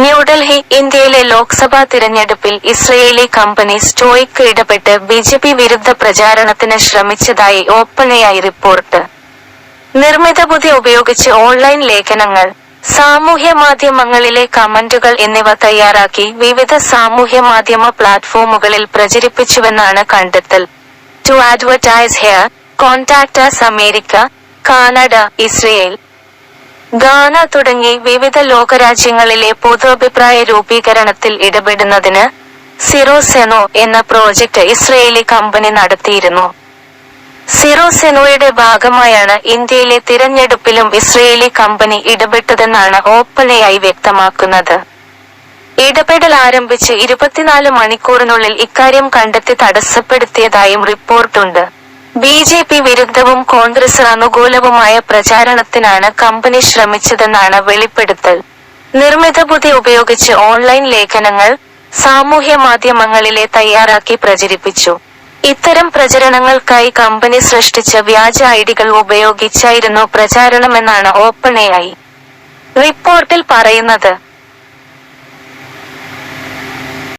ന്യൂഡൽഹി ഇന്ത്യയിലെ ലോക്സഭാ തിരഞ്ഞെടുപ്പിൽ Israeli company സ്റ്റോയ്ക്ക് ഇടപെട്ട് ബിജെപി വിരുദ്ധ പ്രചാരണത്തിന് ശ്രമിച്ചതായി ഓപ്പണയായി റിപ്പോർട്ട്. നിർമ്മിത ബുദ്ധി ഉപയോഗിച്ച് ഓൺലൈൻ ലേഖനങ്ങൾ സാമൂഹ്യ മാധ്യമങ്ങളിലെ കമന്റുകൾ എന്നിവ തയ്യാറാക്കി വിവിധ സാമൂഹ്യ മാധ്യമ പ്ലാറ്റ്ഫോമുകളിൽ പ്രചരിപ്പിച്ചുവെന്നാണ് കണ്ടെത്തൽ. To advertise here as America Canada Israel Ghana തുടങ്ങി വിവിധ ലോകരാജ്യങ്ങളിലെ പൊതുഅഭിപ്രായ രൂപീകരണത്തിൽ ഇടപെടുന്നതിന് സിറോസെനോ എന്ന പ്രോജക്റ്റ് ഇസ്രയേലി കമ്പനി നടത്തിയിരുന്നു. സിറോസെനോയുടെ ഭാഗമായാണ് ഇന്ത്യയിലെ തിരഞ്ഞെടുപ്പിലും ഇസ്രയേലി കമ്പനി ഇടപെട്ടതെന്നാണ് ഓപ്പണയായി വ്യക്തമാക്കുന്നത്. ഇടപെടൽ ആരംഭിച്ച് ഇരുപത്തിനാല് മണിക്കൂറിനുള്ളിൽ ഇക്കാര്യം കണ്ടെത്തി തടസ്സപ്പെടുത്തിയതായും റിപ്പോർട്ടുണ്ട്. ബി ജെ പി വിരുദ്ധവും കോൺഗ്രസ് അനുകൂലവുമായ പ്രചാരണത്തിനാണ് കമ്പനി ശ്രമിച്ചതെന്നാണ് വെളിപ്പെടുത്തൽ. നിർമ്മിത ബുദ്ധി ഉപയോഗിച്ച് ഓൺലൈൻ ലേഖനങ്ങൾ സാമൂഹ്യ മാധ്യമങ്ങളിലെ തയ്യാറാക്കി പ്രചരിപ്പിച്ചു. ഇത്തരം പ്രചരണങ്ങൾക്കായി കമ്പനി സൃഷ്ടിച്ച വ്യാജ ഐഡികൾ ഉപയോഗിച്ചായിരുന്നു പ്രചാരണമെന്നാണ് ഓപ്പൺ എ റിപ്പോർട്ടിൽ പറയുന്നത്.